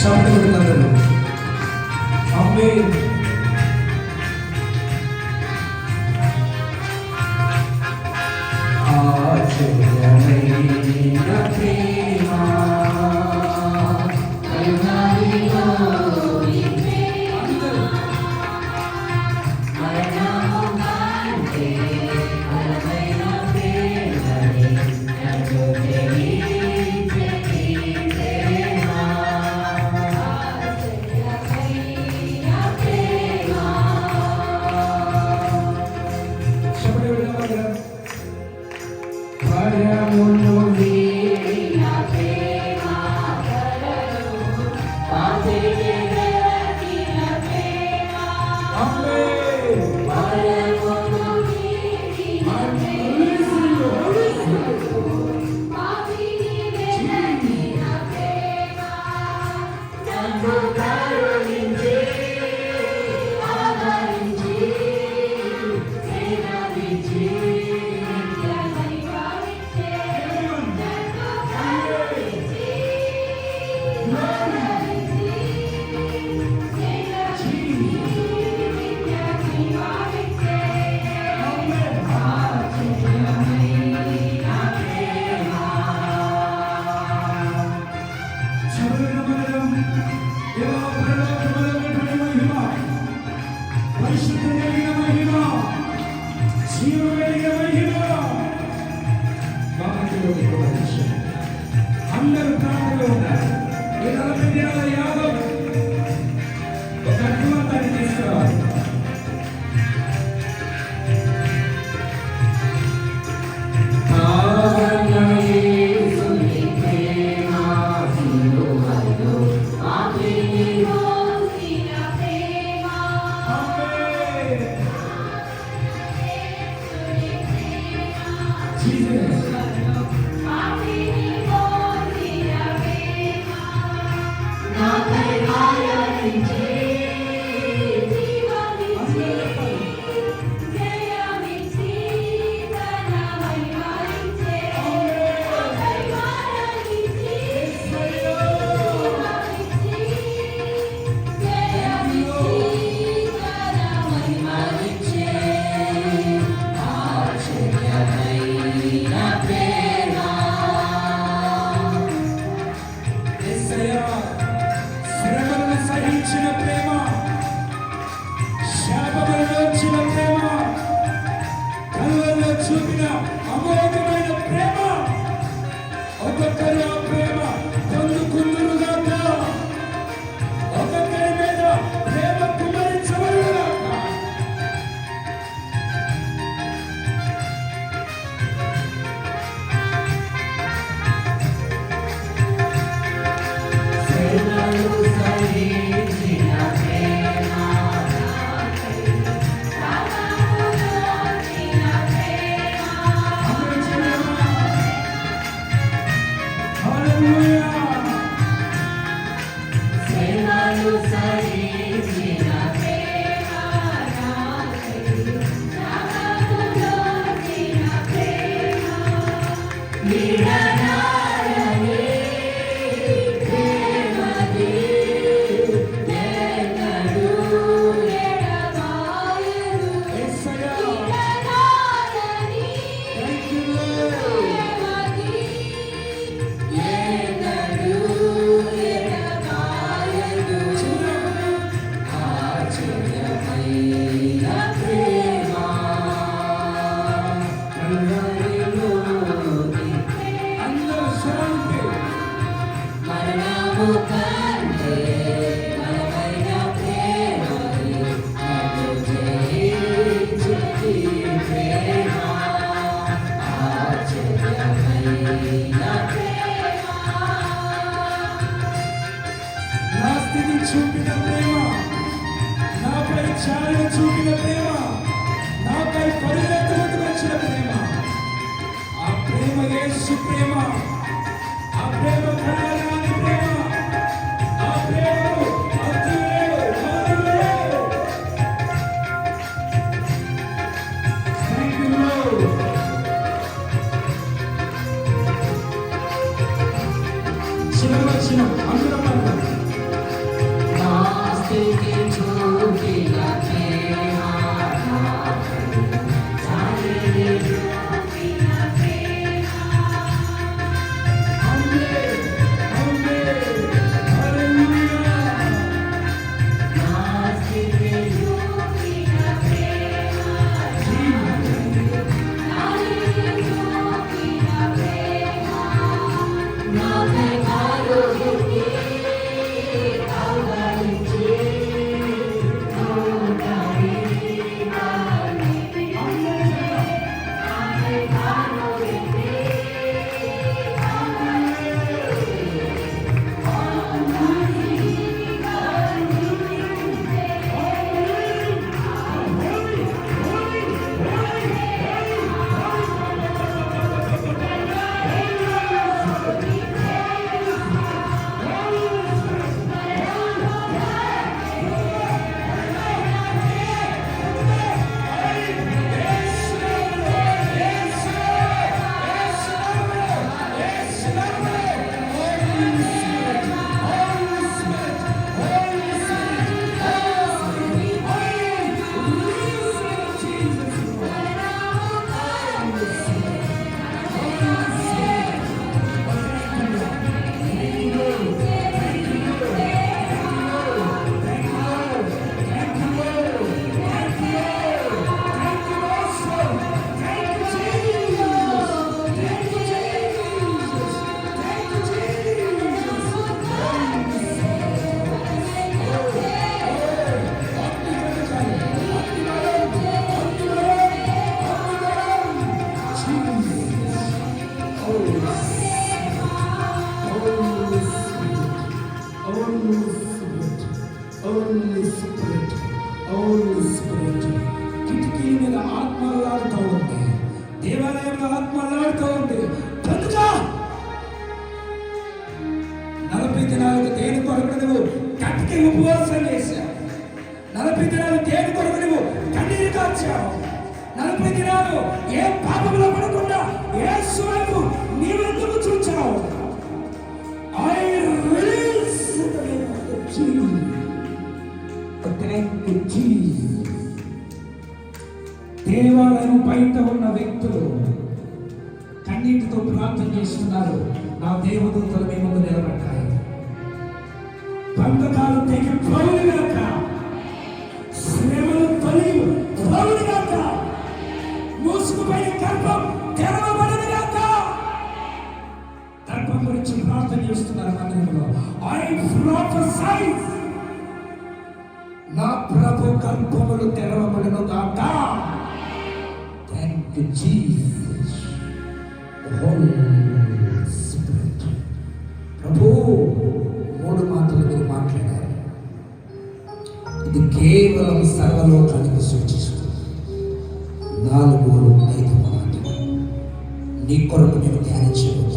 శబ్దం విడుదలలో అమ్మే ఆచరణమైన ప్రియ Thank you. Jesus. Happy birthday. Only spirit only spirit కిటికీ మీద ఆత్మలాడుతూ ఉంది దేవాలయంలో ఆత్మలాడుతూ ఉంది పొందుగా నలభై దినాలకు దేని కొరకు నువ్వు కట్టికి ఉపవాసం చేశావు? నలభై దినాలు దేని కొరకు నువ్వు కన్నీరు కాచావు? నలభై దినాలు ఏ పాపంలో పడకుండా ఏ వైపు నీవు ఎందుకు చూచావు. I release in name of Jesus. దేవాలయం బయట ఉన్న వ్యక్తులు కన్నీటితో ప్రార్థన చేస్తున్నారు నా దేవదూతలు మీ ముందు నిలబడ్డాయి బంధకాలు తెగి thank Jesus, Jesus holy spirit ప్రభు మూడు మాటలు మీరు మాట్లాడారు. ఇది కేవలం సర్వలోకానికి సూచిస్తుంది. నాలుగు ఐదు మాటలు. నీ కొరకు నేను ధ్యానించబోతున్నా